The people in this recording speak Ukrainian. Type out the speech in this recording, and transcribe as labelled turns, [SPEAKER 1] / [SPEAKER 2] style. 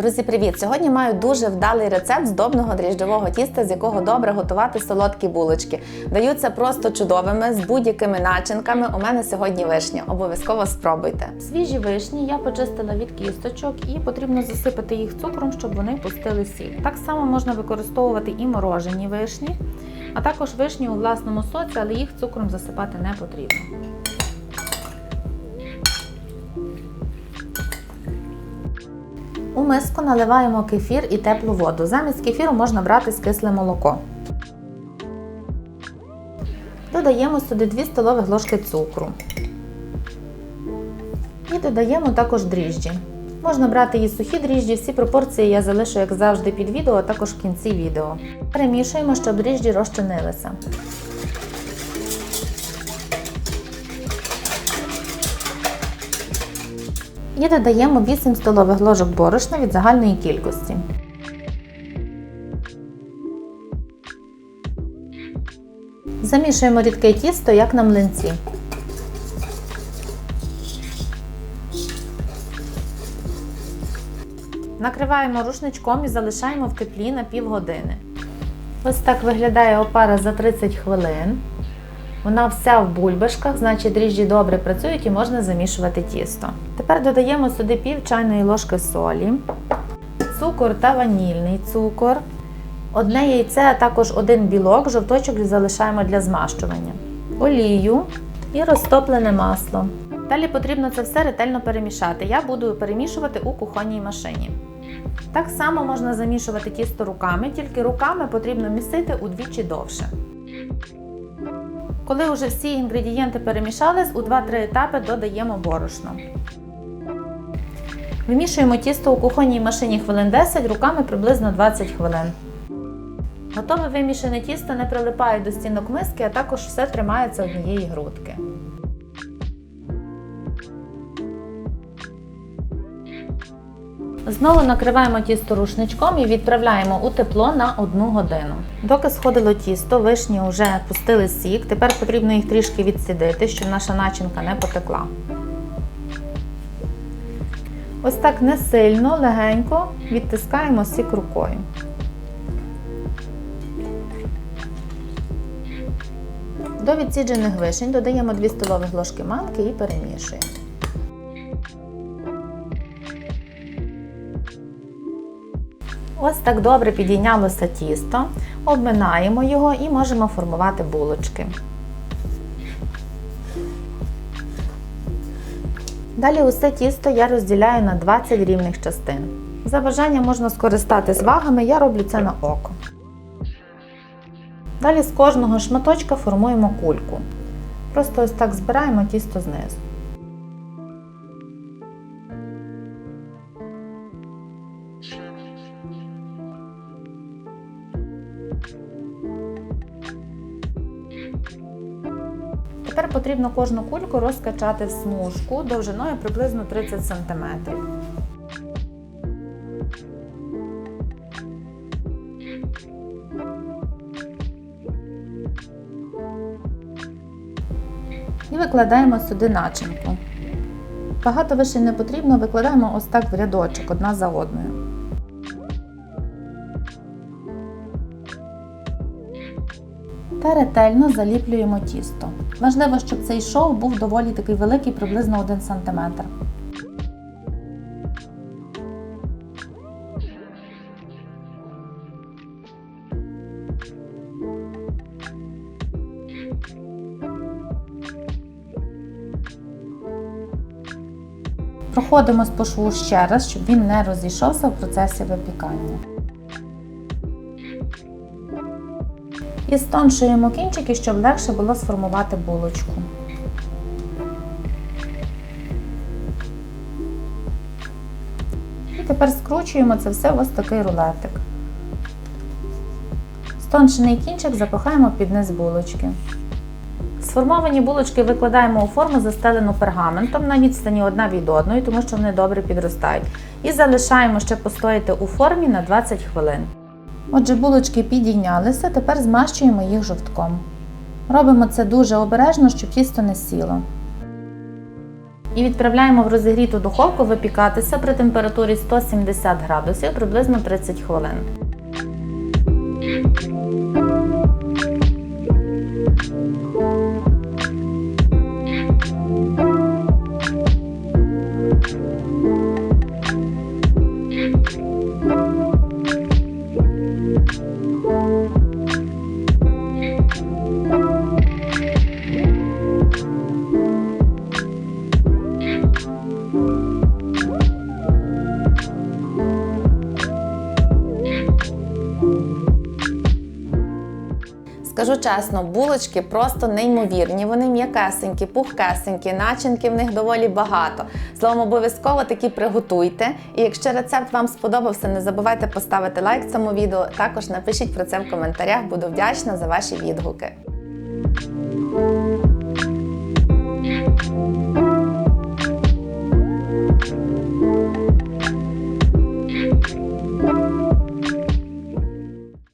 [SPEAKER 1] Друзі, привіт! Сьогодні маю дуже вдалий рецепт здобного дріжджового тіста, з якого добре готувати солодкі булочки. Даються просто чудовими, з будь-якими начинками. У мене сьогодні вишні. Обов'язково спробуйте. Свіжі вишні я почистила від кісточок і потрібно засипати їх цукром, щоб вони пустили сіль. Так само можна використовувати і морожені вишні, а також вишні у власному соці, але їх цукром засипати не потрібно. У миску наливаємо кефір і теплу воду. Замість кефіру можна брати скисле молоко. Додаємо сюди 2 столові ложки цукру. І додаємо також дріжджі. Можна брати і сухі дріжджі, всі пропорції я залишу, як завжди, під відео, а також в кінці відео. Перемішуємо, щоб дріжджі розчинилися. І додаємо 8 столових ложок борошна від загальної кількості. Замішуємо рідке тісто, як на млинці. Накриваємо рушничком і залишаємо в теплі на півгодини. Ось так виглядає опара за 30 хвилин. Вона вся в бульбашках, значить дріжджі добре працюють і можна замішувати тісто. Тепер додаємо сюди пів чайної ложки солі, цукор та ванільний цукор, одне яйце, а також один білок, жовточок залишаємо для змащування, олію і розтоплене масло. Далі потрібно це все ретельно перемішати. Я буду перемішувати у кухонній машині. Так само можна замішувати тісто руками, тільки руками потрібно місити удвічі довше. Коли вже всі інгредієнти перемішались, у 2-3 етапи додаємо борошно. Вимішуємо тісто у кухонній машині хвилин 10, руками приблизно 20 хвилин. Готове вимішане тісто не прилипає до стінок миски, а також все тримається однієї грудки. Знову накриваємо тісто рушничком і відправляємо у тепло на 1 годину. Доки сходило тісто, вишні вже пустили сік, тепер потрібно їх трішки відсідити, щоб наша начинка не потекла. Ось так не сильно, легенько відтискаємо сік рукою. До відсіджених вишень додаємо 2 столові ложки манки і перемішуємо. Ось так добре підійнялося тісто, обминаємо його і можемо формувати булочки. Далі усе тісто я розділяю на 20 рівних частин. За бажанням можна скористатись вагами, я роблю це на око. Далі з кожного шматочка формуємо кульку. Просто ось так збираємо тісто знизу. Тепер потрібно кожну кульку розкачати в смужку довжиною приблизно 30 см. І викладаємо сюди начинку. Багато вишень не потрібно, викладаємо ось так в рядочок одна за одною. Та ретельно заліплюємо тісто. Важливо, щоб цей шов був доволі такий великий, приблизно 1 см. Проходимо по шву ще раз, щоб він не розійшовся в процесі випікання. І стоншуємо кінчики, щоб легше було сформувати булочку. І тепер скручуємо це все в ось такий рулетик. Стоншений кінчик запихаємо під низ булочки. Сформовані булочки викладаємо у форму, застелену пергаментом на відстані одна від одної, тому що вони добре підростають. І залишаємо ще постояти у формі на 20 хвилин. Отже, булочки підійнялися, тепер змащуємо їх жовтком. Робимо це дуже обережно, щоб тісто не сіло. І відправляємо в розігріту духовку випікатися при температурі 170 градусів приблизно 30 хвилин. Скажу чесно, булочки просто неймовірні. Вони м'якесенькі, пухкесенькі, начинки в них доволі багато. Словом, обов'язково такі приготуйте. І якщо рецепт вам сподобався, не забувайте поставити лайк цьому відео. Також напишіть про це в коментарях. Буду вдячна за ваші відгуки.